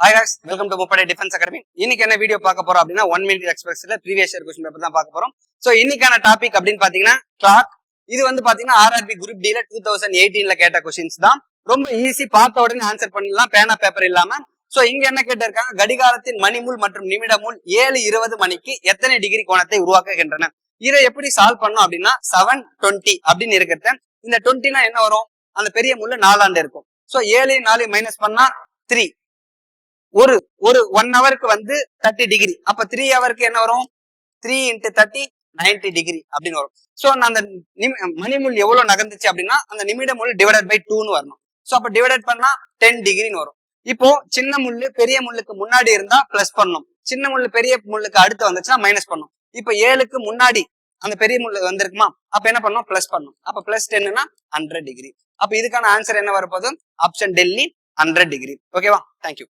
Hi guys welcome to Muppadai defence academy இன்னைக்கு என்ன video பார்க்க போறோம் அப்படின்னா ஒன் மினிட் எக்ஸ்பிரஸ்ல ப்ரீவியஸ் இயர் கொஸ்டின் பேப்பர் தான் பார்க்க போறோம். சோ இன்னைக்கான டாபிக் அப்படின்னு பாத்தீங்கன்னா கிளாக் இது வந்து பாத்தீங்கன்னா ஆர்ஆர்பி குரூப் டில டூ தௌசண்ட் எயிட்டீன்ல கேட்ட கொஸ்டின்ஸ் தான். ரொம்ப ஈஸி பார்த்த உடனே ஆன்சர் பண்ணிடலாம். பேனா பேப்பர் இல்லாம. சோ இங்க என்ன கேட்டிருக்காங்க? கடிகாரத்தின் மணிமுள் மற்றும் நிமிடமுள் ஏழு இருபது மணிக்கு எத்தனை டிகிரி கோணத்தை உருவாக்குகின்றன? இதை எப்படி சால்வ் பண்ணும் அப்படின்னா செவன் டுவெண்ட்டி அப்படின்னு இருக்கிறத. இந்த டுவெண்ட்டினா என்ன வரும்? அந்த பெரிய முள்ளு நாலாண்டு இருக்கும். சோ ஏழு நாலு மைனஸ் பண்ணா த்ரீ ஒரு ஒரு ஒன் ஹவருக்கு வந்து தேர்ட்டி டிகிரி அப்ப த்ரீ ஹவருக்கு என்ன வரும்? Three into thirty ninety degree அப்படின்னு வரும். சோ அந்த நிமி- மணிமுள் எவ்வளவு நகர்ந்துச்சு அப்படின்னா அந்த நிமிட முள் டிவைடட் பை டூன்னு வரணும். சோ அப்ப டிவைடட் பண்ணா டென் டிகிரின்னு வரும். இப்போ சின்ன முள்ளு பெரிய முள்ளுக்கு முன்னாடி இருந்தா பிளஸ் பண்ணும் சின்ன முள்ளு பெரிய முள்ளுக்கு அடுத்து வந்துச்சுன்னா மைனஸ் பண்ணும் இப்போ ஏழுக்கு முன்னாடி அந்த பெரிய முள்ளு வந்திருக்குமா? அப்ப என்ன பண்ணணும்? பிளஸ் பண்ணும் அப்ப பிளஸ் டென்னா ஹண்ட்ரட் டிகிரி அப்ப இதுக்கான ஆன்சர் என்ன வரப்போதும் ஆப்ஷன் டெல்லி ஹண்ட்ரட் டிகிரி ஓகேவா தேங்க்யூ